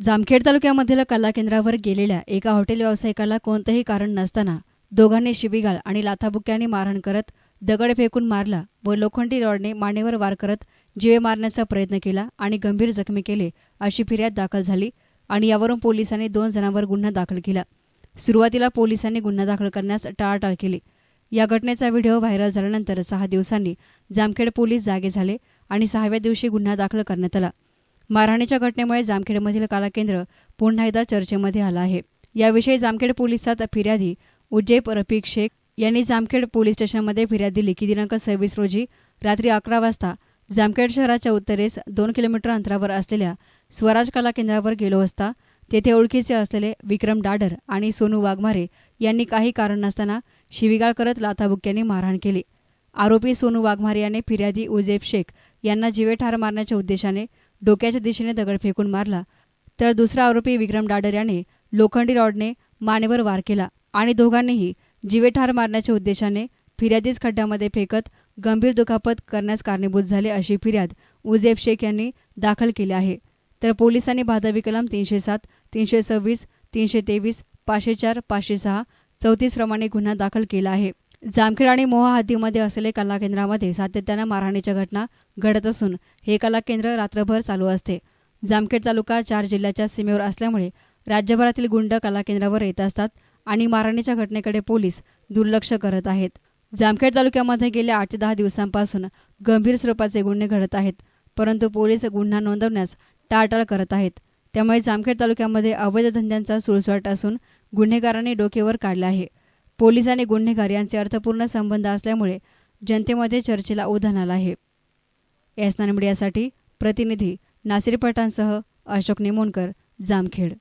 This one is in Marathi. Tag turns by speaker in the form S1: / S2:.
S1: जामखेड तालुक्यामधील कला केंद्रावर गेलेल्या एका हॉटेल व्यावसायिकाला कोणतंही कारण नसताना दोघांनी शिबिगाळ आणि लाथाबुक्याने मारहाण करत दगड फेकून मारला व लोखंडी रॉडने मानेवर वार करत जीवे मारण्याचा प्रयत्न केला आणि गंभीर जखमी केले अशी फिर्याद दाखल झाली आणि यावरून पोलिसांनी दोन जणांवर गुन्हा दाखल केला. सुरुवातीला पोलिसांनी गुन्हा दाखल करण्यास टाळाटाळ केली. या घटनेचा व्हिडिओ व्हायरल झाल्यानंतर सहा दिवसांनी जामखेड पोलीस जागे झाले आणि सहाव्या दिवशी गुन्हा दाखल करण्यात आला. मारहाणीच्या घटनेमुळे जामखेडमधील कलाकेंद्र पुन्हा एकदा चर्चेमध्ये आलं आहे. याविषयी जामखेड पोलिसात फिर्यादी उज्जैब रफिक शेख यांनी जामखेड पोलीस स्टेशनमध्ये फिर्याद दिली की दिनांक सव्वीस रोजी रात्री अकरा वाजता जामखेड शहराच्या उत्तरेस दोन किलोमीटर अंतरावर असलेल्या स्वराज कला केंद्रावर गेलो असता तेथे ओळखीचे असलेले विक्रम डाडर आणि सोनू वाघमारे यांनी काही कारण नसताना शिवीगाळ करत लाथाबुक्क्यांनी मारहाण केली. आरोपी सोनू वाघमारे याने फिर्यादी उजेब शेख यांना जीवे ठार मारण्याच्या उद्देशाने डोक्याच्या दिशेने दगड फेकून मारला तर दुसरा आरोपी विक्रम डाडर याने लोखंडी रॉडने मानेवर वार केला आणि दोघांनीही जीवेठार मारण्याच्या उद्देशाने फिर्यादीच खड्ड्यामध्ये फेकत गंभीर दुखापत करण्यास कारणीभूत झाले अशी फिर्याद उजेब शेख यांनी दाखल केली आहे. तर पोलिसांनी भादवी कलम तीनशे सात तीनशे सव्वीस तीनशे तेवीस पाचशे चार पाचशे सहा चौतीस प्रमाणे गुन्हा दाखल केला आहे. जामखेड आणि मोहा हद्दीमध्ये असलेले कला केंद्रामध्ये सातत्यानं मारहाणीच्या घटना घडत असून हे कला केंद्र रात्रभर चालू असते. जामखेड तालुका चार जिल्ह्याच्या सीमेवर असल्यामुळे राज्यभरातील गुंड कला केंद्रावर येत असतात आणि मारहाणीच्या घटनेकडे पोलीस दुर्लक्ष करत आहेत. जामखेड तालुक्यामध्ये गेल्या आठ ते दहा दिवसांपासून गंभीर स्वरूपाचे गुन्हे घडत आहेत परंतु पोलीस गुन्हा नोंदवण्यास टाळटाळ करत आहेत. त्यामुळे जामखेड तालुक्यामध्ये अवैध धंद्यांचा सुळसुळाट असून गुन्हेगारांनी डोकेवर काढला आहे. पोलीस आणि गुन्हेगार यांचे अर्थपूर्ण संबंध असल्यामुळे जनतेमध्ये चर्चेला उधाण आलं आहे. एसनान मीडियासाठी प्रतिनिधी नासिर पठाणसह अशोक निमोणकर जामखेड.